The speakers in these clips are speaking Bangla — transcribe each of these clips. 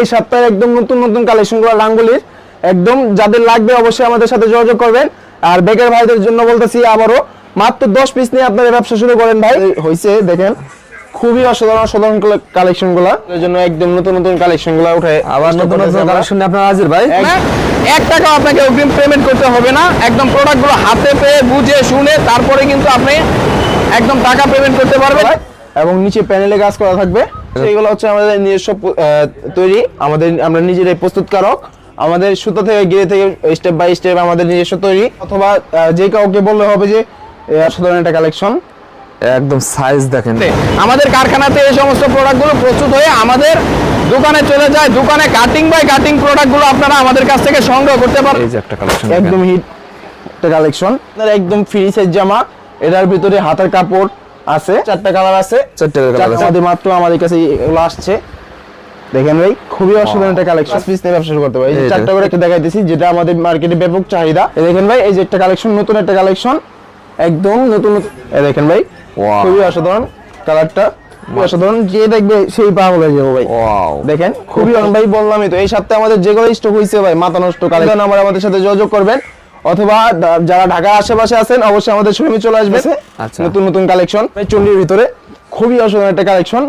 এই সপ্তাহে একদম নতুন নতুন কালেকশনগুলো রাঙ্গুলির। একদম যাদের লাগবে অবশ্যই আমাদের সাথে যোগাযোগ করবেন। আর বেকার ভাইদের জন্য বলতেছি আবারও মাত্র দশ পিস নিয়ে আপনারা ব্যবসা শুরু করেন ভাই। হয়েছে দেখেন খুবই অসাধারণ অসাধারণ কালেকশনগুলা এর জন্য একদম নতুন নতুন কালেকশনগুলা উঠে আবার নতুন নতুন কালেকশন নিয়ে আপনার হাজির ভাই। এক টাকা আপনাকে অগ্রিম পেমেন্ট করতে হবে না। একদম প্রোডাক্টগুলো হাতে পেয়ে বুঝে শুনে তারপরে কিন্তু আপনি একদম টাকা পেমেন্ট করতে পারবেন। এবং নিচে প্যানেলে কাজ করা থাকবে। সেইগুলো হচ্ছে আমাদের নিজস্ব তৈরি। আমাদের আমরা নিজেরাই প্রস্তুতকারক। আমাদের সুতো থেকে গিয়ে থেকে স্টেপ বাই স্টেপ আমাদের নিজস্ব তৈরি। অথবা যে কাউকে বললে হবে যে সাধারণ একটা কালেকশন একদম সাইজ দেখেন। আমাদের কারখানাতে এই সমস্ত প্রোডাক্টগুলো প্রস্তুত হয়ে আমাদের দোকানে চলে যায়। দোকানে কাটিং বাই কাটিং প্রোডাক্টগুলো আপনারা আমাদের কাছ থেকে সংগ্রহ করতে পারেন এই যে একটা কালেকশন একদম হিট একটা কালেকশন একদম ফ্রি সাইজ জামা। এটার ভিতরে হাতের কাপড় আছে। চারটা কালার আছে। চারটে চারটা আছে। আমাদের মাত্র আমাদের কাছে এগুলো আসছে। দেখেন ভাই খুবই অসাধারণ একটা কালেকশন পিস নিয়ে ব্যবসা শুরু করতে পারি এই চারটা করে একটা দেখাইতেছি যেটা আমাদের মার্কেটে ব্যাপক চাহিদা। দেখেন ভাই এই যে একটা কালেকশন নতুন একটা কালেকশন একদম নতুন দেখেন ভাই. খুবই অসাধারণ কালারটা অসাধারণ। যে দেখবে সেই পাগল হয়ে যাব ভাই। দেখেন খুবই অন ভাই বললামই তো এই সপ্তাহে আমাদের যেগুলো স্টক হয়েছে ভাই মাথা নষ্ট কালেকশন আমার আমাদের সাথে যোগাযোগ করবেন। অথবা যারা ঢাকার আশেপাশে আছেন অবশ্যই আমাদের শোরুমে চলে আসবে আচ্ছা। নতুন নতুন কালেকশন চন্ডির ভিতরে খুবই অসাধারণ একটা কালেকশন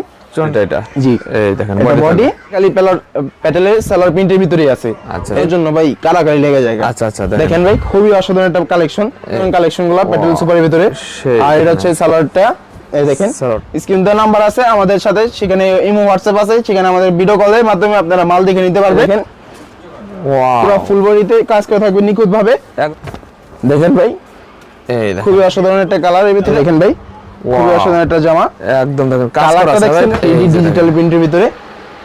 এটা এটা। জি। এই দেখেন বডি খালি পেলার প্যাটেলের সেলার প্রিন্টের ভিতরেই আছে। আচ্ছা। এর জন্য ভাই কারাকারি লেগে যায়। আচ্ছা, আচ্ছা, দেখেন। ভাই খুবই অসাধারণ একটা কালেকশন কালেকশনগুলো প্যাটেল সুপারের ভিতরে। আর এটা হচ্ছে সালোয়ারটা এই দেখেন। স্ক্রিন দেওয়া নাম্বার আছে আমাদের সাথে। সেখানে ইমো হোয়াটসঅ্যাপ আছে। সেখানে আমাদের ভিডিও কলের মাধ্যমে আপনারা মাল দেখে নিতে পারবেন। পুরো ফুল বডিতে কাজ করে থাকবে নিখুঁত ভাবে দেখেন ভাই এই খুবই অসাধারণ একটা কালারের ভিতরে দেখেন ভাই খুবই অসাধারণ একটা জামা। একদম দেখেন কালারটা আছে দেখছেন? এই ডিজিটাল প্রিন্টের ভিতরে।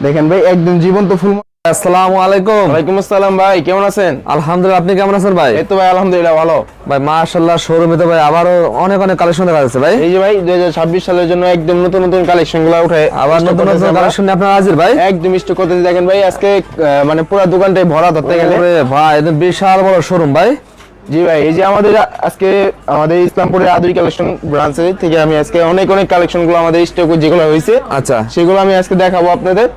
দেখেন ভাই একদম জীবন্ত ফুল আসসালামু আলাইকুম। ওয়ালাইকুম আসসালাম ভাই কেমন আছেন? আলহামদুলিল্লাহ আপনি কেমন আছেন ভাই? এই তো ভাই আলহামদুলিল্লাহ ভালো। ভাই মাশাআল্লাহ শোরুমে তো ভাই আবারও অনেক অনেক কালেকশন দেখা যাচ্ছে ভাই। এই যে ভাই দুই হাজার ছাব্বিশ সালের জন্য একদম নতুন নতুন কালেকশনগুলো উঠে আবার নতুন নতুন কালেকশন নিয়ে আপনার হাজির ভাই? একদম স্টক করতে দেখেন ভাই আজকে মানে পুরো দোকানটাই ভরা ধরতে গেলে। ভাই এটা বিশাল বড় শোরুম ভাই। জি ভাই এই যে আমাদের আজকে আমাদের ইসলামপুরের আদুরি কালেকশন ব্রাঞ্চে থেকে আমি আজকে অনেক অনেক কালেকশনগুলো আমাদের স্টক যেগুলো হয়েছে আচ্ছা। সেগুলো আমি আজকে দেখাবো আপনাদের।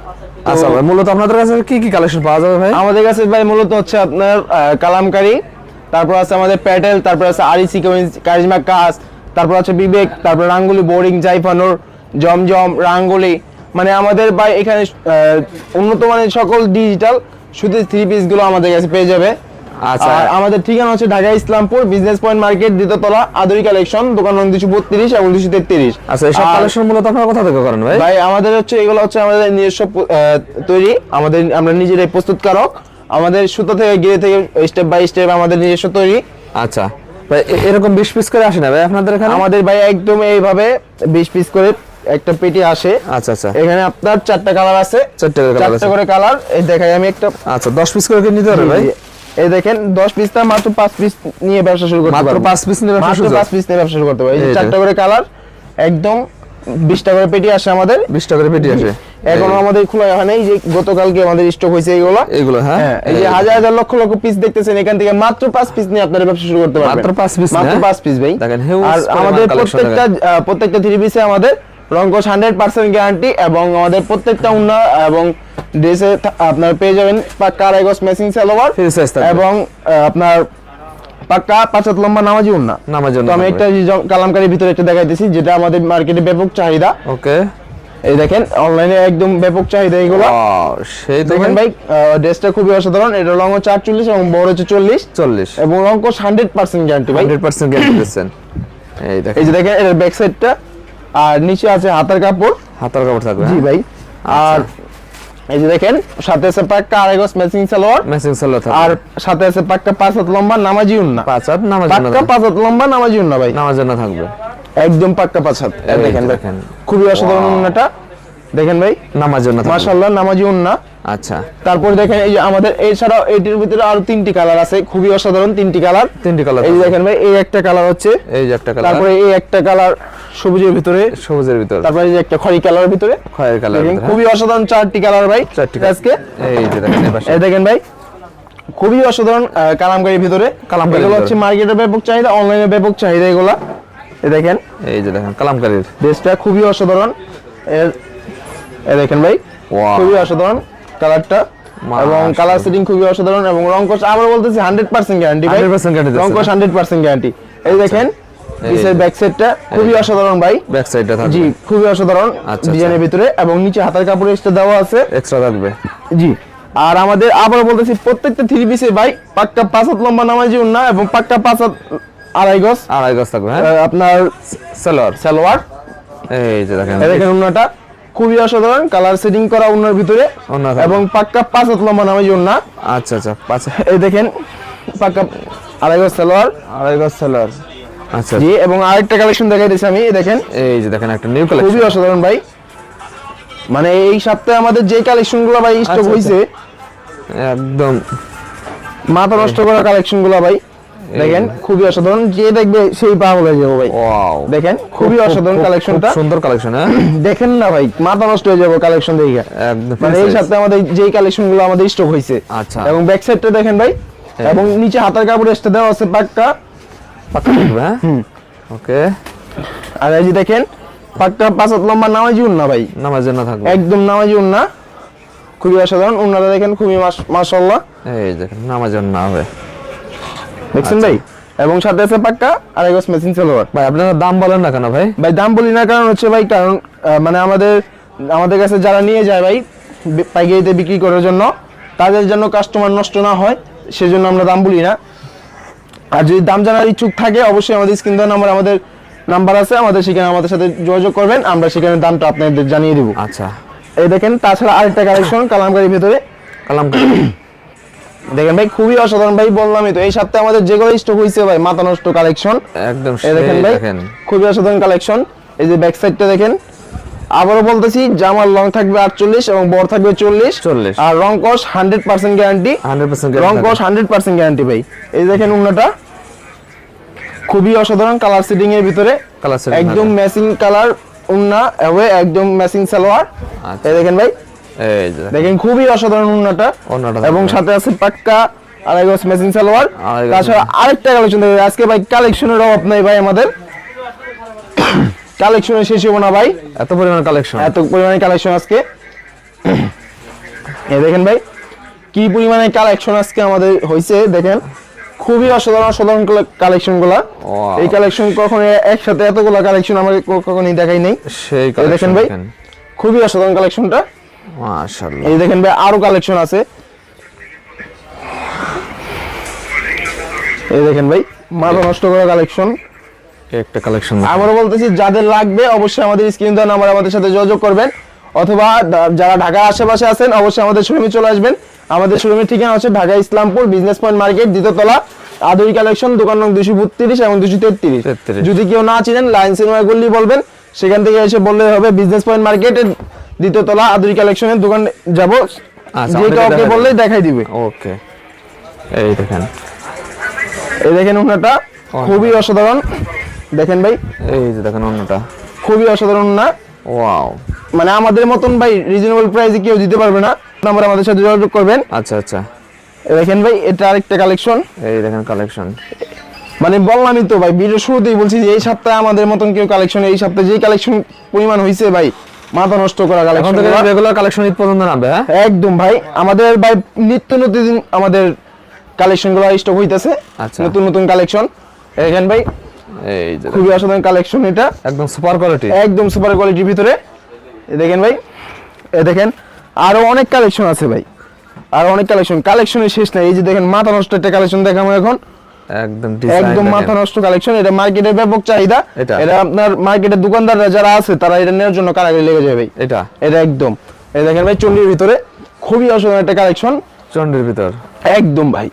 আচ্ছা ভাই মূলত আপনাদের কাছে কি কি কালেকশন পাওয়া যাবে ভাই আমাদের কাছে ভাই মূলত হচ্ছে আপনার কালামকারী তারপর আছে আমাদের প্যাটেল তারপর আছে আরি সিকোয়েন্স কারিজমা কাজ তারপর আছে বিবেক তারপর রাঙ্গুলি বোরিং জাইফানোর জমজম রাঙ্গুলি মানে আমাদের ভাই এখানে উন্নত মানের সকল ডিজিটাল শুধু থ্রি পিসগুলো আমাদের কাছে পেয়ে যাবে। আর আমাদের ঠিকানা হচ্ছে Dhaka Islampur business point market দ্বিতীয়তলা Aduri collection দোকান নং দুশো বত্রিশ এবং দুশো তেত্রিশ। আচ্ছা এইসব কালেকশন মূলত আপনারা কোথা থেকে করেন ভাই? ভাই আমাদের হচ্ছে এগুলো হচ্ছে আমাদের নিজস্ব তৈরি। আমাদের আমরা নিজেরাই প্রস্তুতকারক। আমাদের সুতো থেকে গিয়ে থেকে স্টেপ বাই স্টেপ আমাদের নিজস্ব তৈরি। আচ্ছা। ভাই এরকম 20 পিস করে আসে না ভাই আপনাদের এখানে? আমাদের ভাই একদম এইভাবে বিশ পিস করে একটা পেটি আসে। আচ্ছা আচ্ছা। এখানে আপনার চারটা কালার আছে। চারটে করে কালার এই দেখাই আমি একটা আচ্ছা 10 পিস করে নিতে পারবে ভাই? এই দেখেন দশ পিস না মাত্র পাঁচ পিস নিয়ে ব্যবসা শুরু করতে মাত্র পারবেন। পাঁচ piece নিয়ে ব্যবসা মাত্র শুরু পাঁচ পিস নিয়ে ব্যবসা শুরু করতে এই চারটা করে কালার একদম বিশটা করে পেটি আসে আমাদের। 20 টাকা করে পেটি আসে। এখনও আমাদের খোলা হয় নাই যে গতকালকে আমাদের স্টক হয়েছে এইগুলো। হ্যাঁ? হ্যাঁ এই যে হাজার হাজার লক্ষ লক্ষ পিস দেখতেছেন এখান থেকে মাত্র পাঁচ পিস নিয়ে আপনারা ব্যবসা শুরু করতে পারবেন। মাত্র পাঁচ piece মাত্র নিয়ে? পাঁচ পিস ভাই। দেখেন, আর আমাদের প্রত্যেকটা প্রত্যেকটা থ্রি পিসে আমাদের রঙ্কশ হান্ড্রেড পার্সেন্ট গ্যারান্টি এবং আমাদের প্রত্যেকটা উন্না এবং ড্রেসে আপনার পেয়ে যাবেন পাক্কা আড়াইগজ মেসিং সালোয়ার। এবং আপনার পাক্কা পাঁচাত লম্বা নামাজি উন্না। নামার জন্য তো আমি একটা কালামকারির ভিতরে একটা দেখাইতেছি যেটা আমাদের মার্কেটে ব্যাপক চাহিদা। ওকে। এই দেখেন অনলাইনে একদম ব্যাপক চাহিদা এগুলো। সেই দেখেন ভাই। ড্রেসটা খুবই অসাধারণ। এটা লং হচ্ছে আটচল্লিশ এবং বড় হচ্ছে চল্লিশ। 40 এবং অঙ্কশ হান্ড্রেড পার্সেন্ট গ্যারান্টি ভাই। 100% গ্যারান্টি দিচ্ছেন। এই এই যে দেখেন এর ব্যাক সাইডটা আর নিচে আছে হাতার কাপড়। হাতার কাপড় থাকবে জি ভাই। আর এই যে দেখেন সাথে আছে পাক্কা আড়াই গজ ম্যাচিং সালোয়ার ম্যাচিং সালোয়ার আর সাথে আছে পাক্কা পাঁচ হাত লম্বা নামাজি উন্না। পাঁচ হাত নামাজি উন্না পাক্কা পাঁচ হাত লম্বা নামাজি উন্না ভাই। নামাজি উন্না থাকবে। একদম পাক্কা পাঁচ হাত। দেখেন দেখেন। খুবই অসাধারণ উন্নাটা। দেখেন ভাই জন্য থাকবে। মাশাআল্লাহ নামাজি উন্না আচ্ছা। তারপর দেখেন এই যে আমাদের এছাড়াও এটির ভিতরে আরও তিনটি কালার আছে খুবই অসাধারণ তিনটি কালার। তিনটি কালার এই দেখেন ভাই এই একটা কালার হচ্ছে এই যে একটা কালার। তারপরে এই একটা কালার সবুজের ভিতরে। সবুজের ভিতরে। তারপরে এই যে একটা খয়েরি কালার ভিতরে। খয়ের কালার দেখেন খুবই অসাধারণ চারটি কালার ভাই। চারটি আজকে। এই যে দেখেন এই দেখেন ভাই খুবই অসাধারণ কালামকারীর ভিতরে। কালামকারীর এগুলো হচ্ছে মার্কেটের ব্যাপক চাহিদা অনলাইনে ব্যাপক চাহিদা এগুলা। এই দেখেন। এই যে দেখেন কালামকারীর। ড্রেসটা খুবই অসাধারণ। দেখেন ভাই খুবই অসাধারণ কালারটা এবং কালার সেটিং খুবই অসাধারণ এবং রংকশ আবার বলতেছি হান্ড্রেড পার্সেন্ট গ্যারান্টি ভাই। 100% না? হান্ড্রেড পার্সেন্ট গ্যারান্টি এই দেখেন পিসের ব্যাক সাইডটা খুবই অসাধারণ ভাই। ব্যাক সাইডটা থাকবে। জি খুবই অসাধারণ আচ্ছা। ডিজাইনের ভিতরে এবং নিচে হাতার কাপড় এক্সট্রা দেওয়া আছে। এক্সট্রা থাকবে। জি আর আমাদের আবার বলতেছি প্রত্যেকটা থ্রি পিসে ভাই পাক্কা পাঁচ হাত লম্বা নামাজি উন্না এবং পাক্কা পাঁচ হাত আড়াই গজ আড়াই গজ থাকবে হ্যাঁ? আপনার সালোয়ার সালোয়ার। এই যে দেখেন। দেখেন উন্নাটা খুবই অসাধারণ কালার সেটিং করা উন্নার ভিতরে এবং পাক্কা পাঁচ হাত লম্বা নামাজি উন্না আচ্ছা আচ্ছা পাঁচ এই দেখেন পাক্কা আড়াই গজ সালোয়ার। আড়াই গজ সালোয়ার। আচ্ছা। জি এবং আরেকটা কালেকশন দেখাই দিয়েছি আমি এই দেখেন। এই যে দেখেন একটা নিউ কালেকশন খুবই অসাধারণ ভাই। মানে এই সপ্তাহে আমাদের যে কালেকশনগুলো ভাই স্টক আচ্ছা, হয়েছে একদম। মাথা নষ্ট করা কালেকশনগুলো ভাই। দেখেন খুবই অসাধারণ। যে দেখবে সেই পাগল হয়ে যাব ভাই। ওয়াও দেখেন খুবই অসাধারণ কালেকশনটা সুন্দর কালেকশন হ্যাঁ? দেখেন না ভাই মাথা নষ্ট হয়ে যাব কালেকশন দেখে। মানে এই সপ্তাহে আমাদের যেই কালেকশনগুলো আমাদের স্টক হয়েছে আচ্ছা। এবং ব্যাক সাইডটা দেখেন ভাই এবং নিচে হাতার কাপড় এসে দেওয়া আছে পাক্কা পাকা থাকবে হ্যাঁ? ওকে। আর এই যে দেখেন পাক্কা পাঁচ হাত লম্বা নামাজি উন্না ভাই। নামাজ না থাকবে। একদম নামাজি উন্না। খুবই অসাধারণ উন্নাটা দেখেন খুবই মাশাল্লাহ এই দেখেন নামাজ জন্য হবে। দেখছেন আচ্ছা। ভাই? এবং সাথে আছে পাক্কা আর এগোস মেশিন সালোয়ার ভাই আপনারা দাম বলেন না কেন ভাই? ভাই দাম বলি না কারণ হচ্ছে ভাই কারণ মানে আমাদের আমাদের কাছে যারা নিয়ে যায় ভাই পাইকারিতে বিক্রি করার জন্য তাদের জন্য কাস্টমার নষ্ট না হয় সেজন্য আমরা দাম বলি না। আর যদি দাম জানার ইচ্ছুক থাকে অবশ্যই আমাদের স্ক্রিন দেওয়া নাম্বার আমাদের নাম্বার আছে আমাদের সেখানে আমাদের সাথে যোগাযোগ করবেন আমরা সেখানে দামটা আপনাদের জানিয়ে দিব। আচ্ছা। এই দেখেন তাছাড়া আরেকটা কালেকশন কালামকারির ভিতরে। কালাম দেখেন ভাই খুবই অসাধারণ। ভাই বললামই তো এই সপ্তাহে আমাদের যেগুলো স্টক হয়েছে ভাই মাথা নষ্ট কালেকশন একদম দেখেন ভাই খুবই অসাধারণ কালেকশন এই যে ব্যাক সাইডটা দেখেন আবারও বলতেছি জামার লং থাকবে আটচল্লিশ এবং বড় থাকবে চল্লিশ। 40 আর রং কস হান্ড্রেড পার্সেন্ট গ্যারান্টি রং কস হান্ড্রেড পার্সেন্ট গ্যারান্টি ভাই। এই দেখেন উন্নটা খুবই অসাধারণ কালার সিটিং এর ভিতরে। কালার একদম ম্যাচিং কালার উন্না একদম ম্যাচিং সালোয়ার। আচ্ছা। এই দেখেন ভাই এই যে দেখেন। খুবই অসাধারণ উন্নাটা এবং সাথে আছে পাক্কা আড়াই গজ ম্যাচিং সালোয়ার। তাছাড়া আরেকটা কালেকশন দেখবে আজকে ভাই কালেকশনের অভাব নাই ভাই আমাদের। কালেকশনের শেষ হব না ভাই। এত পরিমাণ কালেকশন এত পরিমাণে কালেকশন আজকে। এ দেখেন ভাই কি পরিমাণে কালেকশন আজকে আমাদের হয়েছে দেখেন। খুবই অসাধারণ অসাধারণ কালেকশনগুলা এই কালেকশন কখনো একসাথে এতগুলো কালেকশন আমাকে ক- কখনোই দেখাই নাই। সেই কালেকশন দেখেন ভাই খুবই অসাধারণ কালেকশনটা মাশাআল্লাহ। এই দেখেন ভাই আরও কালেকশন আছে। এই দেখেন ভাই মাথা নষ্ট করা কালেকশন একটা কালেকশন আমরা বলতেছি যাদের লাগবে অবশ্যই আমাদের স্ক্রিন দেওয়া নাম্বার আমাদের সাথে যোগাযোগ করবেন। অথবা যারা ঢাকার আশেপাশে আছেন অবশ্যই আমাদের শোরুমে চলে আসবেন। আমাদের শোরুমের ঠিকানা হচ্ছে Dhaka Islampur business point market দ্বিতীয়তলা Aduri collection দোকান নং দুশো বত্রিশ এবং দুশো তেত্রিশ। 33 যদি কেউ না চিনেন লাইন সিনেমা গুলি বলবেন সেখান থেকে এসে বললে হবে বিজনেস পয়েন্ট মার্কেটের দ্বিতীয়তলা আদুরি কালেকশনের দোকান যাব। আচ্ছা, যে কাউকে বললেই দেখাই দিবে। ওকে। এই দেখেন। এই দেখেন ওনাটা খুবই অসাধারণ। দেখেন ভাই। এই যে দেখেন অন্যটা খুবই অসাধারণ না ওয়াও। মানে আমাদের মতন ভাই রিজনেবল প্রাইসে কেউ দিতে পারবে না। নাম্বার আমাদের সাথে যোগাযোগ করবেন। আচ্ছা আচ্ছা। দেখেন ভাই এটা আরেকটা কালেকশন এই দেখেন কালেকশন মানে বললামই তো ভাই ভিডিও শুরুতেই বলছি যে এই সপ্তাহে আমাদের মতন কেউ কালেকশন এই সপ্তাহে যেই কালেকশন পরিমাণ হয়েছে ভাই মাথা নষ্ট করা এখন কালেকশন থেকে রেগুলার কালেকশন ঈদ পর্যন্ত নামবে হ্যাঁ? একদম ভাই আমাদের ভাই নিত্য নতুন আমাদের কালেকশনগুলো স্টক হইতেছে আচ্ছা। নতুন নতুন কালেকশন দেখেন ভাই এই যে খুবই অসাধারণ কালেকশন এটা। একদম সুপার কোয়ালিটি একদম সুপার কোয়ালিটির ভিতরে। এ দেখেন ভাই এ দেখেন আরও অনেক কালেকশন আছে ভাই। আরও অনেক কালেকশন কালেকশনের শেষ নাই। এই যে দেখেন মাথা নষ্ট একটা কালেকশন দেখাবো এখন। একদম একদম মাথা নষ্ট কালেকশন এটা মার্কেটের ব্যাপক চাহিদা। এটা? আপনার মার্কেটের দোকানদাররা যারা আছে তারা এটা নেওয়ার জন্য কারাগারি লেগে যাবে। এটা। এটা একদম। এই দেখেন ভাই চল্লির ভিতরে খুবই অসাধারণ একটা কালেকশন চন্ডির ভিতর। একদম ভাই।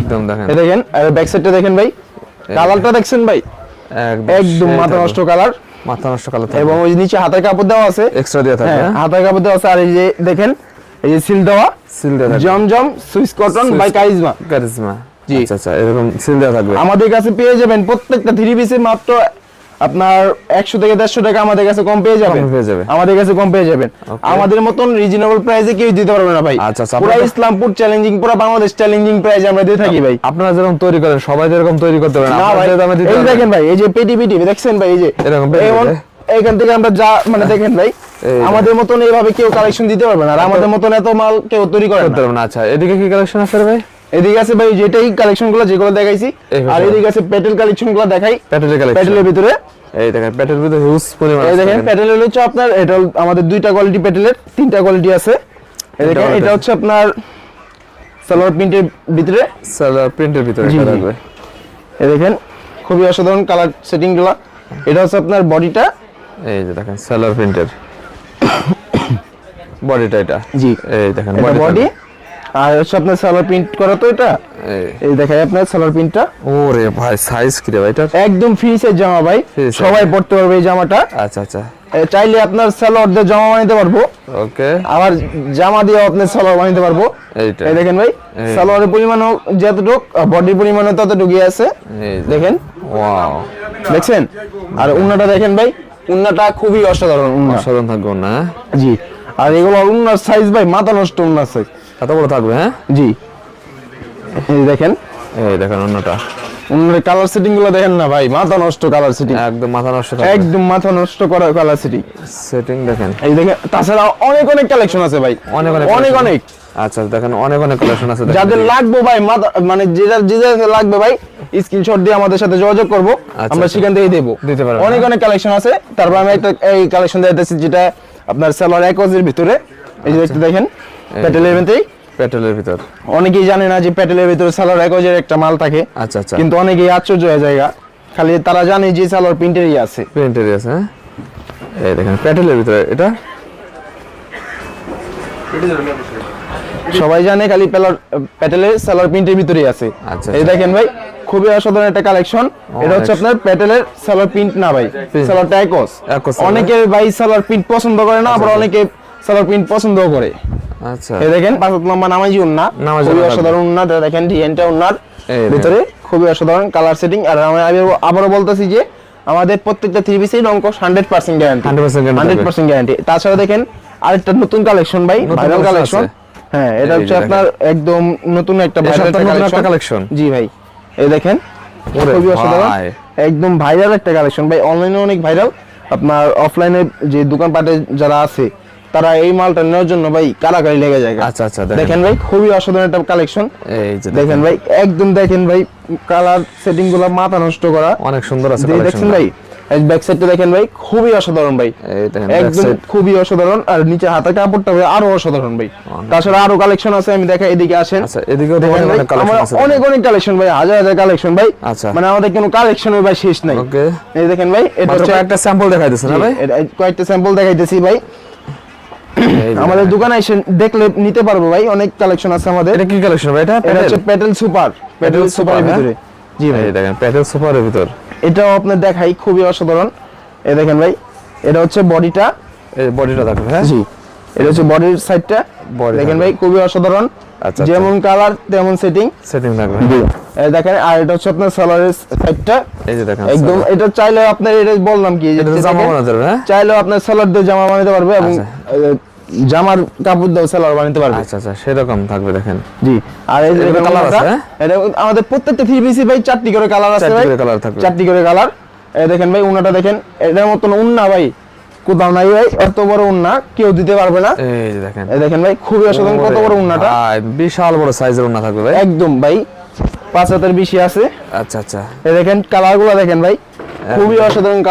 একদম দেখেন। এই দেখেন আর ব্যাক সাইডটা দেখেন ভাই। কালারটা দেখছেন ভাই? একদম মাথা নষ্ট কালার মাথা নষ্ট কালার এবং ওই নিচে হাতের কাপড় দেওয়া আছে। এক্সট্রা দেওয়া থাকবে হ্যাঁ হাতের কাপড় দেওয়া আছে। আর এই যে দেখেন এই যে সিল দেওয়া। সিল দেওয়া Zamzam Swiss cotton by Karizma Karizma. আচ্ছা আচ্ছা এরকম সিল দেওয়া থাকবে। আমাদের কাছে পেয়ে যাবেন প্রত্যেকটা থ্রি পিসে মাত্র আপনার একশো থেকে দেড়শো টাকা আমাদের কাছে কম পেয়ে যাবেন। পেয়ে যাবে। আমাদের কাছে কম পেয়ে যাবেন। আমাদের মতন রিজনেবল প্রাইসে কেউ দিতে পারবে না ভাই। আচ্ছা, আচ্ছা, পুরো ইসলামপুর চ্যালেঞ্জিং পুরো বাংলাদেশ চ্যালেঞ্জিং প্রাইস আমরা দিয়ে থাকি ভাই। আপনারা যেরকম তৈরি করেন সবাই যেরকম তৈরি করতে পারেন এই দেখেন ভাই এই যে পেটি পেটি দেখছেন ভাই এই যে এরকম? এইখান থেকে আমরা যা মানে দেখেন ভাই আমাদের মতন এইভাবে কেউ কালেকশন দিতে পারবে না। আর আমাদের মতন এত মাল কেউ তৈরি করতে না। পারবেন না। আচ্ছা এদিকে কি কালেকশন আছে ভাই? এদিকে আছে ভাই যেটাই কালেকশনগুলো যেগুলো দেখাইছি আর এদিকে আছে পেটেল কালেকশনগুলো দেখাই প্যাটেলের কালেকশন প্যাটেলের ভিতরে। এই দেখেন প্যাটের ভিতরে হিউজ পরিমাণ এই দেখেন। প্যাটেল হচ্ছে আপনার এটা আমাদের দুইটা কোয়ালিটি প্যাটেলের তিনটা কোয়ালিটি আছে। এই দেখেন এটা হচ্ছে আপনার সালোয়ার প্রিন্টের ভিতরে। সালোয়ার প্রিন্টের ভিতরে থাকবে এই দেখেন খুবই অসাধারণ কালার সেটিংগুলা। এটা হচ্ছে আপনার বডিটা এই যে দেখেন সালোয়ার প্রিন্টের বডিটা এটা। জি। এই দেখেন বডি। আর হচ্ছে আপনার সালোয়ার প্রিন্ট করা তো এটা? এই। দেখাই আপনার সালোয়ার প্রিন্টটা ওরে ভাই সাইজ কি রে ভাই এটার একদম ফ্রি সাইজ জামা ভাই। সবাই পড়তে পারবে এই জামাটা। আচ্ছা আচ্ছা। চাইলে আপনার সালোয়ার দিয়ে জামা বানাইতে পারব। ওকে। আবার জামা দিয়ে আপনার সালোয়ার বানাইতে পারব। এই দেখেন ভাই সালোয়ারের পরিমাণও যতটুক বডির পরিমাণও ততটুকুই আছে। দেখেন। ওয়াও দেখছেন? আর উন্নাটা দেখেন ভাই উন্নাটা খুবই অসাধারণ উন্না। অসাধারণ থাকবে না জি। আর এগুলো উন্নার সাইজ ভাই মাথা নষ্ট উন্নার সাইজ এত বড় থাকবে হ্যাঁ? জি। এই দেখেন। এই দেখেন অন্যটা। উন্নার কালার সেটিংগুলো দেখেন না ভাই? মাথা নষ্ট কালার সেটিং একদম মাথা নষ্ট একদম মাথা নষ্ট করা কালার সেটিং সেটিং দেখেন। এই দেখেন তাছাড়া অনেক অনেক কালেকশন আছে ভাই। অনেক অনেক অনেক অনেক। আচ্ছা দেখেন অনেক অনেক কালেকশন আছে যাদের লাগবে ভাই মানে যেটা যেটা লাগবে ভাই স্ক্রিনশট দিয়ে আমাদের সাথে যোগাযোগ করব। আমরা আচ্ছা। সেখান থেকে দেবো। দিতে পারবেন, অনেক হ্যাঁ? অনেক কালেকশন আছে। তারপর আমি একটা এই কালেকশন দিতেছি যেটা আপনার সেলার একজের ভিতরে। এই যে আচ্ছা। দেখেন। প্যাটেল ইলেভেনতেই পেট্রোলের ভিতর। অনেকেই জানে না যে প্যাটেলের ভিতরে সেলার একজের একটা মাল থাকে। আচ্ছা আচ্ছা। কিন্তু অনেকেই আশ্চর্য হয়ে জায়গা খালি তারা জানে যে সেলার প্রিন্টেরই আছে। প্রিন্টের আছে হ্যাঁ? এই দেখেন প্যাটেলের ভিতরে এটা? সবাই জানে খালি পেলার প্যাটেলের সেলার প্রিন্টের ভিতরেই আছে। আচ্ছা, এই আচ্ছা। দেখেন ভাই খুবই অসাধারণ একটা কালেকশন এটা হচ্ছে আপনার প্যাটেলের সেলার প্রিন্ট না ভাই। সেলার ট্যাকস অনেকে ভাই সেলার প্রিন্ট পছন্দ করে না আবার আচ্ছা। অনেকে সেলার প্রিন্ট পছন্দ করে। আচ্ছা। এই দেখেন পাঁচ লম্বা নামাজি উন্না খুবই অসাধারণ উন্না দেখেন ডিজাইনটা উন্নার ভিতরে খুবই অসাধারণ কালার সেটিং আর আমি আবারও বলতেছি যে আমাদের প্রত্যেকটা থ্রি পিসের hundred percent guarantee hundred percent guarantee তাছাড়া দেখেন আরেকটা নতুন কালেকশন ভাই ভাইরাল কালেকশন হ্যাঁ এটা হচ্ছে আপনার একদম নতুন একটা ভাইরাল কালেকশন জি ভাই এই দেখেন খুবই অসাধারণ। একদম ভাইরাল একটা কালেকশন ভাই অনলাইনে অনেক ভাইরাল আপনার অফলাইনে যে দোকানপাটে যারা আছে তারা এই মালটা নেওয়ার জন্য ভাই কারাকারি লেগে যায় আচ্ছা, আচ্ছা, দেখেন। দেখেন ভাই খুবই অসাধারণ একটা কালেকশন এই যে দেখেন ভাই একদম দেখেন ভাই কালার সেটিংগুলো মাথা নষ্ট করা। অনেক সুন্দর আছে collection ভাই ব্যাক সাইডটা দেখেন ভাই খুবই অসাধারণ ভাই। এই দেখেন একদম খুবই অসাধারণ আর নিচে হাতের কাপড়টা ভাই আরও অসাধারণ ভাই। তাছাড়া আরও কালেকশন আছে আমি দেখাই এদিকে আসেন। আচ্ছা এদিকেও দেখেন অনেক কালেকশন আছে অনেক অনেক কালেকশন ভাই হাজার হাজার কালেকশন ভাই। আচ্ছা। মানে আমাদের কোনো কালেকশনের ভাই শেষ নাই। ওকে এই দেখেন ভাই এটা হচ্ছে একটা স্যাম্পল দেখাই না ভাই? কয়েকটা স্যাম্পল দেখাইতেছি ভাই। এই আমাদের। দোকানে এসে দেখলে নিতে পারব ভাই অনেক কালেকশন আছে আমাদের। এটা কি কালেকশন ভাই? এটা এটা হচ্ছে প্যাটেল সুপার প্যাডেল সুপার এর হ্যাঁ? ভিতরে। জি ভাই। এই দেখেন সুপার এর ভিতর। এটাও আপনার দেখাই খুবই অসাধারণ। এই দেখেন ভাই এটা হচ্ছে বডিটা এই বডিটা দেখেন হ্যাঁ? জি। এটা হচ্ছে বডির সাইডটা দেখেন ভাই খুবই অসাধারণ। যেমন কালার তেমন সেটিং সেটিং থাকবে। দেখেন আর এটা হচ্ছে আপনার সালোয়ারের সাইডটা এই যে দেখেন একদম এটা চাইলে আপনার এটা বললাম কি এটা জামা বানাতে পারবে হ্যাঁ? চাইলেও আপনার সালোয়ার দিয়ে জামা বানাতে পারবে এবং আচ্ছা। জামার কাপড় দাও সালোয়ার বানাতে পারবে। আচ্ছা আচ্ছা সেরকম থাকবে দেখেন। জি। আর এই যে দেখেন আছে, হ্যাঁ? এটা আমাদের প্রত্যেকটা থ্রি পিসি ভাই চারটি করে কালার আছে ভাই। চারটি করে colour থাকবে। চারটি করে কালার এই দেখেন ভাই উন্নাটা দেখেন এটার মতন উন্না ভাই। কোথাও নাই ভাই এত বড় উন্না কেউ দিতে পারবে না। এই দেখেন। এই দেখেন ভাই খুবই অসাধারণ কত বড় উন্নাটা। বিশাল বড় সাইজের উন্না থাকবে ভাই। একদম ভাই পাঁচ হাতের বেশি আছে। আচ্ছা আচ্ছা। এই দেখেন দেখেন ভাই খুবই অসাধারণ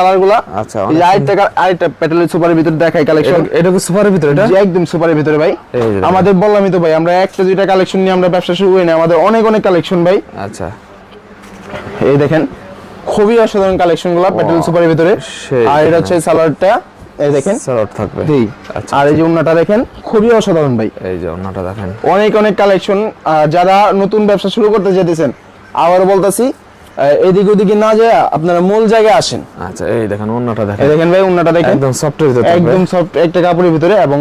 আচ্ছা, এই সুপারের ভিতরে দেখাই কালেকশন এটা- কি সুপারের ভিতরে এটা? একদম সুপারের ভিতরে ভাই। আমাদের বললামই তো ভাই আমরা একটা দুইটা কালেকশন নিয়ে আমরা ব্যবসা শুরু করি না আমাদের অনেক অনেক কালেকশন ভাই। আচ্ছা। এই দেখেন খুবই অসাধারণ কালেকশনগুলা পেট্রোল সুপারের ভিতরে। আর এটা হচ্ছে সালোয়ারটা। এই দেখেন? স্যালাড থাকবে। জি। আচ্ছা আর এই যে ওন্নাটা দেখেন খুবই অসাধারণ ভাই। এই যে ওন্নাটা দেখেন। অনেক অনেক কালেকশন যারা নতুন ব্যবসা শুরু করতে যেতেছেন আবার বলতেছি এদিক ওদিকে না যায় আপনারা মূল জায়গায় আসেন। আচ্ছা এই দেখেন উন্নাটা এই দেখেন দেখেন ভাই ওন্নাটা দেখেন। একদম ভিতরে একদম সফট একটা কাপড়ের ভিতরে এবং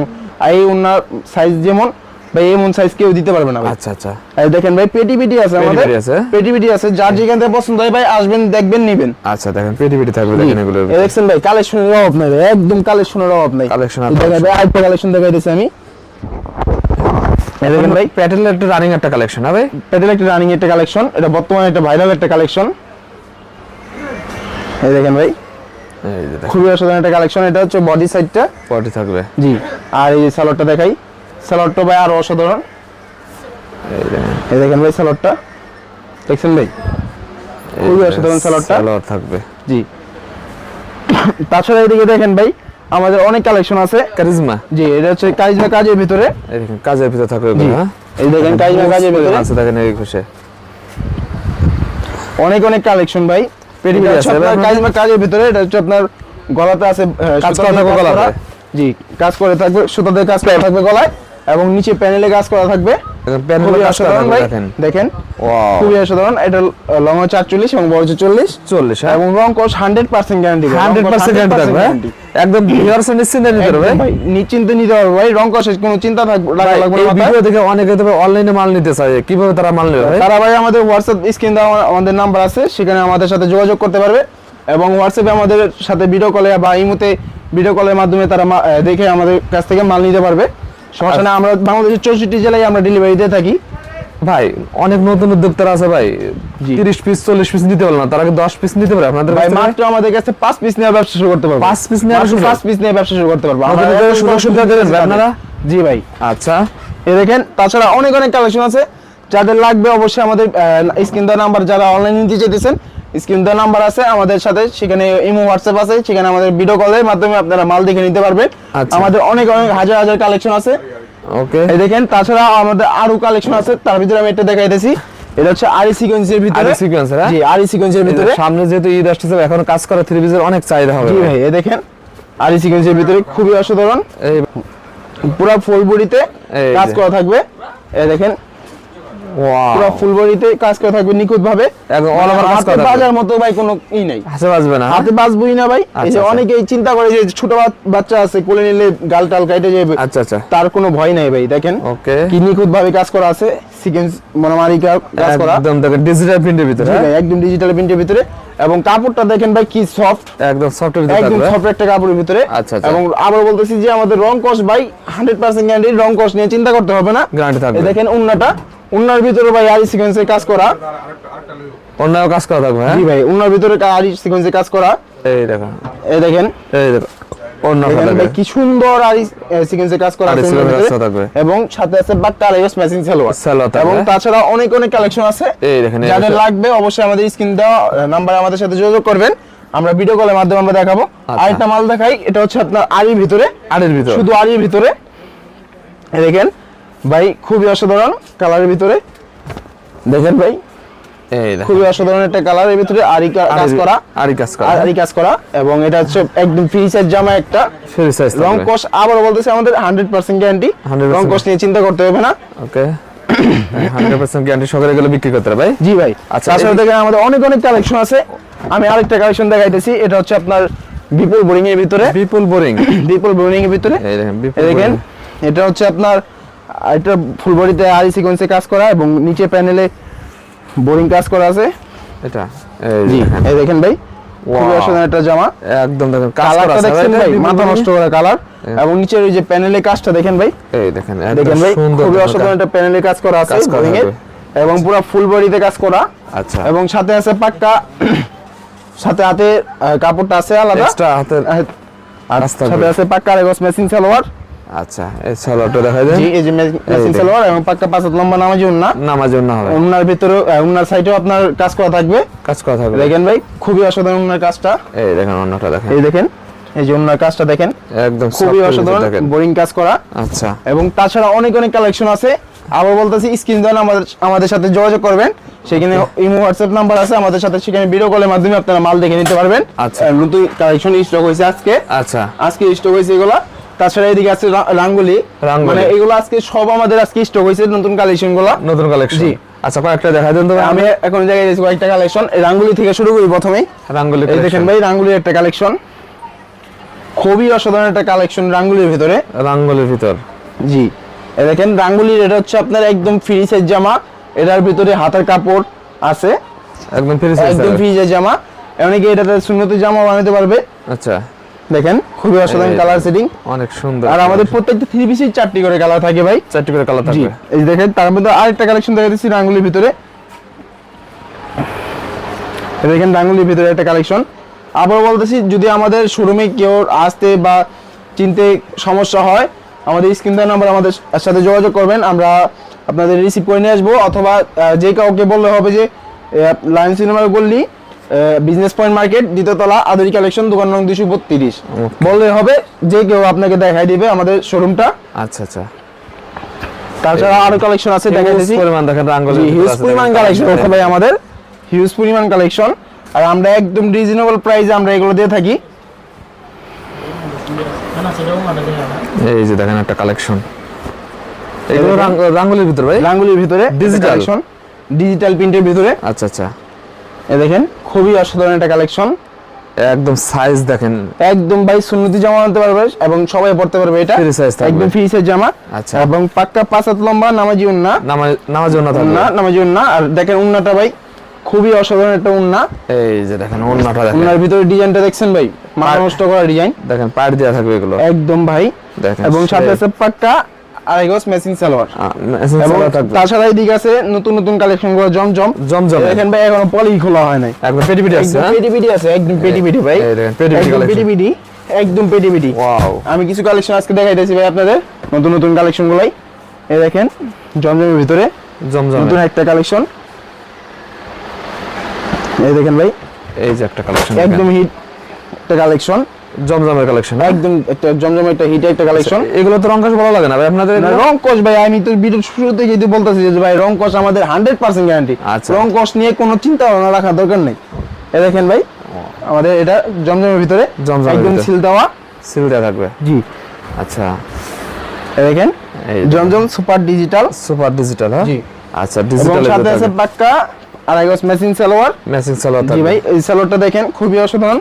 এই উন্নার সাইজ যেমন ভাই এমন সাইজ কেউ দিতে পারবে না আচ্ছা আচ্ছা। এই দেখেন ভাই পেটি পেটি আছে আমাদের। পেটি পেটি আছে যার যেখান থেকে পছন্দ হয় ভাই আসবেন দেখবেন নিবেন। আচ্ছা দেখেন পেটি পেটি থাকবে দেখেন এগুলো এই দেখছেন ভাই কালেকশনের অভাব নাই ভাই একদম কালেকশনের অভাব নাই। আর দেখেন ভাই কালেকশন দেখাই আমি। দেখেন ভাই প্যাটেলের একটা রানিং একটা কালেকশন হবে প্যাটেল একটা রানিং একটা কালেকশন এটা বর্তমানে একটা ভাইরাল একটা কালেকশন এই দেখেন ভাই খুবই অসাধারণ একটা কালেকশন এটা হচ্ছে বডি সাইডটা পটি থাকবে। জি আর এই সালোয়ারটা দেখাই। সালোয়ারটা ভাই আরও অসাধারণ। এই দেখেন ভাই সালোয়ারটা। দেখছেন ভাই? খুবই অসাধারণ সালোয়ারটা। সালোয়ার থাকবে। জি। তাছাড়া এদিকে দেখেন ভাই আমাদের অনেক কালেকশন আছে। কারিজমা? জি এটা হচ্ছে কাজমা কাজের ভিতরে। এই দেখেন কাজের ভিতরে থাকবে এগুলো, হ্যাঁ? এই দেখেন কাজমা কাজের ভিতরে। আছে দেখেন এই ঘষে। অনেক অনেক কালেকশন ভাই। পেটি আছে আপনার- কাজের ভিতরে এটা হচ্ছে আপনার গলাতে আছে কাজ করা থাকবে গলাতে? জি কাজ করে থাকবে সুতা দিয়ে কাজ করা থাকবে গলায়। এবং নিচে প্যানেলে কাজ করা থাকবে। দেখেন প্যানেলে কাজ করা অসাধারণ থাকবে, ভাই। দেখেন। দেখেন খুবই অসাধারণ। এটা লং হচ্ছে আটচল্লিশ এবং বড় হচ্ছে চল্লিশ। চল্লিশ হ্যাঁ। এবং রং course hundred percent guarantee hundred percent guarantee থাকবে হ্যাঁ? একদম ভিউয়ার্স নিশ্চিন্তে নিতে পারবে ভাই। নিশ্চিন্তে নিতে পারবে ভাই। রং কোর্সের কোনো চিন্তা থাকবে লাগবে না ভিডিও দেখে অনেকে তবে অনলাইনে মাল নিতে চায়। কীভাবে তারা মাল নেবে তারা ভাই আমাদের হোয়াটসঅ্যাপ স্ক্রিন দেওয়া আমাদের নাম্বার আছে। সেখানে আমাদের সাথে যোগাযোগ করতে পারবে। এবং হোয়াটসঅ্যাপে আমাদের সাথে ভিডিও কলে বা ইমুতে ভিডিও কলের মাধ্যমে তারা দেখে আমাদের কাছ থেকে মাল নিতে পারবে। সমস্যা না আমরা বাংলাদেশের চৌষট্টি জেলায় আমরা ডেলিভারি দিয়ে থাকি। ভাই অনেক নতুন উদ্যোক্তারা আছে ভাই। তিরিশ পিস চল্লিশ পিস নিতে পারবে না তারা কি দশ পিস নিতে পারে? আপনাদের ভাই মাত্র আমাদের কাছে পাঁচ পিস নিয়ে ব্যবসা শুরু করতে পারব। পাঁচ পিস নিয়ে পাঁচ পিস নিয়ে ব্যবসা শুরু করতে পারব। সুযোগ সুবিধা দেবেন আপনারা? জি ভাই। আচ্ছা। এ দেখেন তাছাড়া অনেক অনেক কালেকশন আছে। যাদের লাগবে অবশ্যই আমাদের স্ক্রিন দেওয়া নাম্বার যারা অনলাইন নিতে চাইতেছেন স্ক্রিন দেওয়া নাম্বার আছে আমাদের সাথে। সেখানে ইমো হোয়াটসঅ্যাপ আছে সেখানে আমাদের ভিডিও কলের মাধ্যমে আপনারা মাল দেখে নিতে পারবেন। আচ্ছা। আমাদের অনেক অনেক হাজার হাজার কালেকশন আছে। ওকে এই দেখেন তাছাড়া আমাদের আরও কালেকশন আছে তার ভিতরে আমি এটা দেখাইতেছি। এটা হচ্ছে আরি সিকোয়েন্সের ভিতরে। এর, হ্যাঁ? জি আরি সিকোয়েন্সের ভিতরে। সামনে যেহেতু ঈদ আসতেছে এখন কাজ করা থ্রি পিসের অনেক চাহিদা হবে জি ভাই। এ দেখেন আরি সিকোয়েন্সের ভিতরে খুবই অসাধারণ। এই পুরো ফুল বডিতে কাজ করা থাকবে। এ দেখেন পুরো ফুল বডিতে কাজ করা থাকবে নিখুঁত ভাবে একদম all over কাজ করা বাজার মতো ভাই কোনো ই নাই। হাসে বাজবে না? হাতে বাজবই না ভাই। এই আচ্ছা, যে আচ্ছা। অনেকেই চিন্তা করে যে ছোট বাচ্চা আছে কোলে নিলে গাল টাল কাটে যাবে। আচ্ছা আচ্ছা। তার কোনো ভয় নাই ভাই দেখেন। ওকে। কি নিখুঁত ভাবে কাজ করা আছে সিকোয়েন্স মনোমারি কাজ করা। একদম দেখেন ডিজিটাল প্রিন্টের ভিতরে হ্যাঁ? একদম ডিজিটাল প্রিন্টের ভিতরে। এবং কাপড়টা দেখেন ভাই কি সফট একদম ভিতরে একদম সফট একটা কাপড়ের ভিতরে। আচ্ছা, আচ্ছা। এবং আবার বলতেছি যে আমাদের রং কস ভাই হান্ড্রেড পার্সেন্ট গ্যারান্টি রং কস নিয়ে চিন্তা করতে হবে না। গ্যারান্টি থাকবে। দেখেন উন্নাটা। উন্নার ভিতরে ভাই আরি সিকোয়েন্সের কাজ করা। অন্য কাজ করা থাকবে হ্যাঁ? জি ভাই উন্নার ভিতরে আরি সিকোয়েন্সের কাজ করা। এই দেখো এই দেখেন। এই দেখো দেখেন কি সুন্দর আরি কাজ করা আছে। এবং সাথে আছে বাক্কা লেগস ম্যাচিং সালোয়ার। সালোয়ার এবং তাছাড়া অনেক অনেক কালেকশন আছে। এই দেখেন, যাদের লাগবে অবশ্যই আমাদের স্ক্রিন দেওয়া নাম্বারে আমাদের সাথে যোগাযোগ করবেন। আমরা ভিডিও কলের মাধ্যমে আমরা দেখাবো। আচ্ছা। আরেকটা মাল দেখাই এটা হচ্ছে আপনার ভিতরে। আড়ের ভিতর। শুধু আরির ভিতরে। দেখেন ভাই খুবই অসাধারণ কালারের ভিতরে। দেখেন ভাই খুবই অসাধারণ একটা কালারের ভিতরে আরি কাজ করা। আড়ি কাজ করা। আরি কাজ করা এবং এটা হচ্ছে একদম ফ্রি সাইজ জামা একটা। ফ্রি সাইজ রং কোশ আবার বলতেছি আমাদের হান্ড্রেড পার্সেন্ট গ্যারান্টি রং কোশ নিয়ে চিন্তা করতে হবে না। ওকে 100% গ্যারান্টি সহকারে এগুলো বিক্রি করতে ভাই? জি ভাই। আচ্ছা, এই- দেখেন আমাদের অনেক অনেক কালেকশন আছে। আমি আরেকটা কালেকশন দেখাইতেছি এটা হচ্ছে আপনার বিপুল বোরিং এর ভিতরে। বিপুল বোরিং বিপুল বোরিং এর ভিতরে। এই দেখেন। এটা হচ্ছে আপনার এটা ফুল বডিতে আরি সিকোয়েন্সে কাজ করা এবং নিচে প্যানেলে বোরিং কাজ করা আছে। এটা? জি এই দেখেন ভাই খুবই. অসাধারণ একটা জামা। একদম দেখেন কাজ করা কালারটা আছে। দেখছেন ভাই মাথা নষ্ট করা কালার এবং নিচের ওই যে প্যানেলে কাজটা দেখেন ভাই। এই দেখেন দেখেন ভাই খুবই অসাধারণ একটা প্যানেলে কাজ করা আছে বোরিং এর এবং পুরো ফুল বডিতে কাজ করা। আচ্ছা। এবং সাথে আছে পাক্কা সাথে হাতে কাপড়টা আছে আলাদা। এক্সট্রা আহ, আর সাথে আছে পাক্কা রেগস মেশিন সালোয়ার। আচ্ছা এই সালোয়ারটা দেখা যায়। জি এই যে মেশিন সালোয়ার এবং পাক্কা পাঁচ লম্বা নামাজি উন্না। নামাজ জন্য হবে। উন্নার ভিতরে উন্নার সাইডেও আপনার কাজ করা থাকবে। কাজ করা থাকবে। দেখেন ভাই খুবই অসাধারণ উন্নার কাজটা। এই দেখেন অন্যটা দেখেন। এই দেখেন এই যে উন্নার কাজটা দেখেন একদম খুবই soft এর ভিতর অসাধারণ বোরিং কাজ করা। আচ্ছা। এবং তাছাড়া অনেক অনেক কালেকশন আছে। আবার বলতেছি স্ক্রিন আমাদের আমাদের সাথে যোগাযোগ করবেন। সেখানে ইমো হোয়াটসঅ্যাপ নাম্বার আছে আমাদের সাথে সেখানে ভিডিও কলের মাধ্যমে আপনারা মাল দেখে নিতে পারবেন। আচ্ছা। নতুন কালেকশন স্টক হয়েছে আজকে। আচ্ছা। আজকে স্টক হয়েছে এগুলা। তাছাড়া এদিকে আছে রাঙ্গুলি। মানে এগুলো আজকে সব আমাদের আজকে স্টক হয়েছে নতুন কালেকশনগুলো। নতুন কালেকশন জি। আচ্ছা কয়েকটা দেখা দেন তো আমি এখন জায়গায় কয়েকটা কালেকশন রাঙ্গুলি থেকে শুরু করি প্রথমেই। রাঙ্গুলি এই দেখেন ভাই রাঙ্গুলির একটা কালেকশন খুবই অসাধারণ একটা কালেকশন রাঙ্গুলির ভিতরে। রাঙ্গুলির ভিতর। জি। দেখেন রাঙ্গুলির এটা হচ্ছে আপনার একদম ফ্রি সাইজ জামা। এটার ভিতরে হাতের কাপড় আছে। একদম ফ্রি সাইজ একদম ফ্রি সাইজ জামা। অনেকে এটাতে সুন্নতি জামা বানাতে পারবে। আচ্ছা। দেখেন খুবই অসাধারণ কালার সেটিং অনেক সুন্দর আর আমাদের প্রত্যেকটা থ্রি পিসের চারটি করে কালার থাকে ভাই। চারটি করে কালার থাকে এই দেখেন তার মধ্যে আরেকটা কালেকশন দেখা দিচ্ছি রাঙ্গুলির ভিতরে। দেখেন রাঙ্গুলির ভিতরে একটা কালেকশন আবার বলতেছি যদি আমাদের শোরুমে কেউ আসতে বা চিনতে সমস্যা হয় আমাদের স্ক্রিন দেওয়া নাম্বার আমাদের সাথে যোগাযোগ করবেন। আমরা আপনাদের রিসিভ করে নিয়ে আসব অথবা যে কাউকে বললে হবে যে লাইন সিনেমার গল্লি বিজনেস পয়েন্ট মার্কেট দ্বিতীয়তলা আদরি কালেকশন দোকান নং দুশো বত্রিশ। বললে হবে যে কেউ আপনাকে দেখাই দিবে আমাদের শোরুমটা আচ্ছা আচ্ছা। তাছাড়া আরও কালেকশন আছে দেখা যাচ্ছে পরিমাণ দেখেন রাঙ্গুলি হিউজ পরিমাণ কালেকশন ভাই আমাদের। হিউজ পরিমাণ কালেকশন আর আমরা একদম রিজনেবল প্রাইসে আমরা এগুলো দিয়ে থাকি। এই যে দেখেন একটা কালেকশন এগুলো রাঙ্গুলির ভিতর ভাই? রাঙ্গুলির ভিতরে? কালেকশন ডিজিটাল প্রিন্টের ভিতরে। আচ্ছা আচ্ছা। এ দেখেন খুবই অসাধারণ একটা কালেকশন একদম সাইজ দেখেন। একদম ভাই সুন্নতি জামা আনতে পারবে এবং সবাই পড়তে পারবে এটা। Size থাকবে। একদম ফ্রি সাইজ জামা। আচ্ছা। এবং পাক্কা পাঁচ হাত লম্বা নামাজি উন্না। নামাজ উন্না নামাজি উন্না। আর দেখেন উন্নাটা ভাই খুবই অসাধারণ একটা উন্না। এই যে দেখেন ওন্নাটা দেখেন। উন্নার ভিতরে ডিজাইনটা দেখছেন ভাই? মাথা নষ্ট করা ডিজাইন। দেখেন পাড় দেওয়া থাকবে এগুলো। একদম ভাই। দেখেন এবং সাথে আছে পাক্কা আড়াই গজ ম্যাচিং সালোয়ার এবং। তাছাড়া এদিকে আছে নতুন নতুন কালেকশনগুলো জমজম। জমজম। দেখেন ভাই এখনও পলি খোলা হয় নাই। একদম পেটি পেটি আছে হ্যাঁ? পেটি পেটি আছে একদম পেটি পেটি ভাই। পেটি পেটি পেটি পেটি একদম পেটি পেটি ওয়াও আমি কিছু কালেকশন আজকে দেখাইতেছি ভাই আপনাদের নতুন নতুন কালেকশন গুলাই। এই দেখেন জমজমের ভিতরে জমজম। নতুন একটা কালেকশন এই দেখেন ভাই। এই যে একটা কালেকশন একদম হিট একটা কালেকশন জমজমের কালেকশন একদম একটা জমজমের একটা হিট একটা কালেকশন এগুলো তো রংকাশ ভালো লাগে না ভাই? আপনাদের না, এগুলো? রং কস ভাই আমি তো ভিডিও শুরুতে যদি বলতেছি যে ভাই রং কস আমাদের হান্ড্রেড পার্সেন্ট গ্যারান্টি আচ্ছা। রং কস নিয়ে কোনো চিন্তা ভাবনা রাখার দরকার নেই। এ দেখেন ভাই আমাদের এটা জমজমের ভিতরে একদম সিল দেওয়া। সিল দেওয়া থাকবে। জি। আচ্ছা। এ দেখেন Zamzam super digital super digital হ্যাঁ? জি। আচ্ছা ডিজিটাল সাথে আছে পাক্কা আড়াই গজ ম্যাচিং সালোয়ার ম্যাচিং সালোয়ার জি ভাই এই সালোয়ারটা দেখেন খুবই অসাধারণ।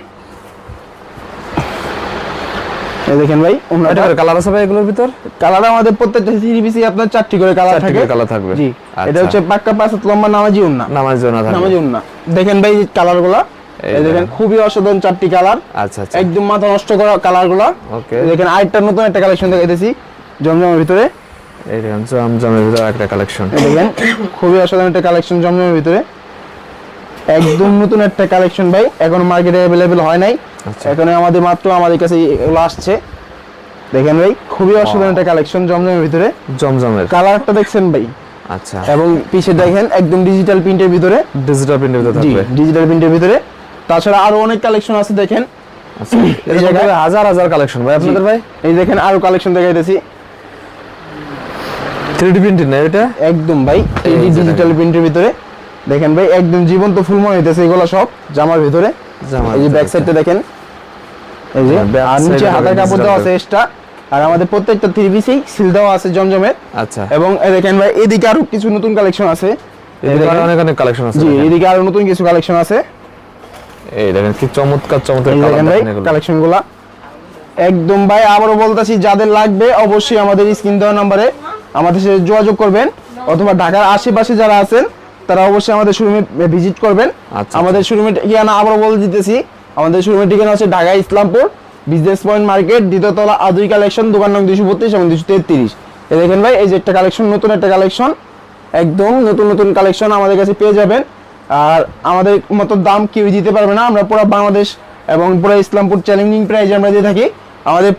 এই দেখেন ভাই এটা কালার আছে ভাই এগুলোর ভিতর? কালার আমাদের প্রত্যেকটা সিরিপিসি আপনার চারটি করে কালার থাকে। colour থাকবে। জি আচ্ছা। এটা হচ্ছে পাক্কা পাঁচ লম্বা নামাজি উন্না। নামাজ জন্য থাকবে। নামাজি উন্না। দেখেন ভাই কালারগুলা। এই দেখেন। খুবই অসাধারণ চারটি কালার আচ্ছা আচ্ছা। একদম মাথা নষ্ট করা কালারগুলা। ওকে। দেখেন আরেকটা নতুন একটা কালেকশন দেখাইতেছি জমজমের ভিতরে। এই দেখেন জমজমের ভিতর একটা কালেকশন দেখেন খুবই অসাধারণ একটা কালেকশন জমজমের ভিতরে। একদম নতুন একটা কালেকশন ভাই এখন মার্কেটে অ্যাভেলেবেল হয় নাই। আচ্ছা। এখন আমাদের মাত্র আমাদের কাছে এগুলো আসছে। দেখেন ভাই খুবই অসাধারণ একটা কালেকশন জমজমের ভিতরে। জমজমের। কালারটা দেখছেন ভাই? আচ্ছা। এবং পিছে দেখেন একদম ডিজিটাল প্রিন্টের ভিতরে। ডিজিটাল প্রিন্টের ভিতরে থাকবে। ডিজিটাল প্রিন্টের ভিতরে। তাছাড়া আরও অনেক কালেকশন আছে দেখেন। আচ্ছা। এই জায়গায়। হাজার হাজার কালেকশন ভাই আপনাদের ভাই? এই দেখেন আরও কালেকশন দেখাইতেছি। 3D প্রিন্টের না এটা? একদম ভাই এই ডিজিটাল প্রিন্টের ভিতরে। দেখেন ভাই একদম জীবন্ত ফুল মনে হইতেছে এগুলো সব জামার ভিতরে। এই যে ব্যাক সাইডটা দেখেন। এই যে হ্যাঁ, আর নিচে হাতার কাপড় দেওয়া আছে এক্সট্রা আর আমাদের প্রত্যেকটা থ্রি পিসেই সিল দেওয়া আছে জমজমের। আচ্ছা। এবং দেখেন ভাই এদিকে আরও কিছু নতুন কালেকশন আছে। অনেক অনেক কালেকশন আছে জি এদিকে আরও নতুন কিছু কালেকশন আছে। এই দেখেন কি চমৎকার চমৎকার কালেকশনগুলা একদম ভাই আবারও বলতেছি যাদের লাগবে অবশ্যই আমাদের স্ক্রিন দেওয়া নাম্বারে আমাদের সাথে যোগাযোগ করবেন। অথবা ঢাকার আশেপাশে যারা আছেন তারা অবশ্যই আমাদের শোরুমে ভিজিট করবেন। আচ্ছা, আমাদের শোরুমের ঠিকানা আবারও বলে দিতেছি। আমাদের শোরুমের ঠিকানা হচ্ছে Dhaka Islampur business point market দ্বিতীয়তলা Aduri collection দোকান নং দুশো বত্রিশ এবং দুশো তেত্রিশ। দেখেন ভাই এই যে একটা কালেকশন নতুন একটা কালেকশন একদম নতুন নতুন কালেকশন আমাদের কাছে পেয়ে যাবেন। আর আমাদের মতো দাম কেউ দিতে পারবে না। আমরা পুরো বাংলাদেশ এবং পুরো ইসলামপুর চ্যালেঞ্জিং প্রাইজে আমরা দিয়ে থাকি। আমাদের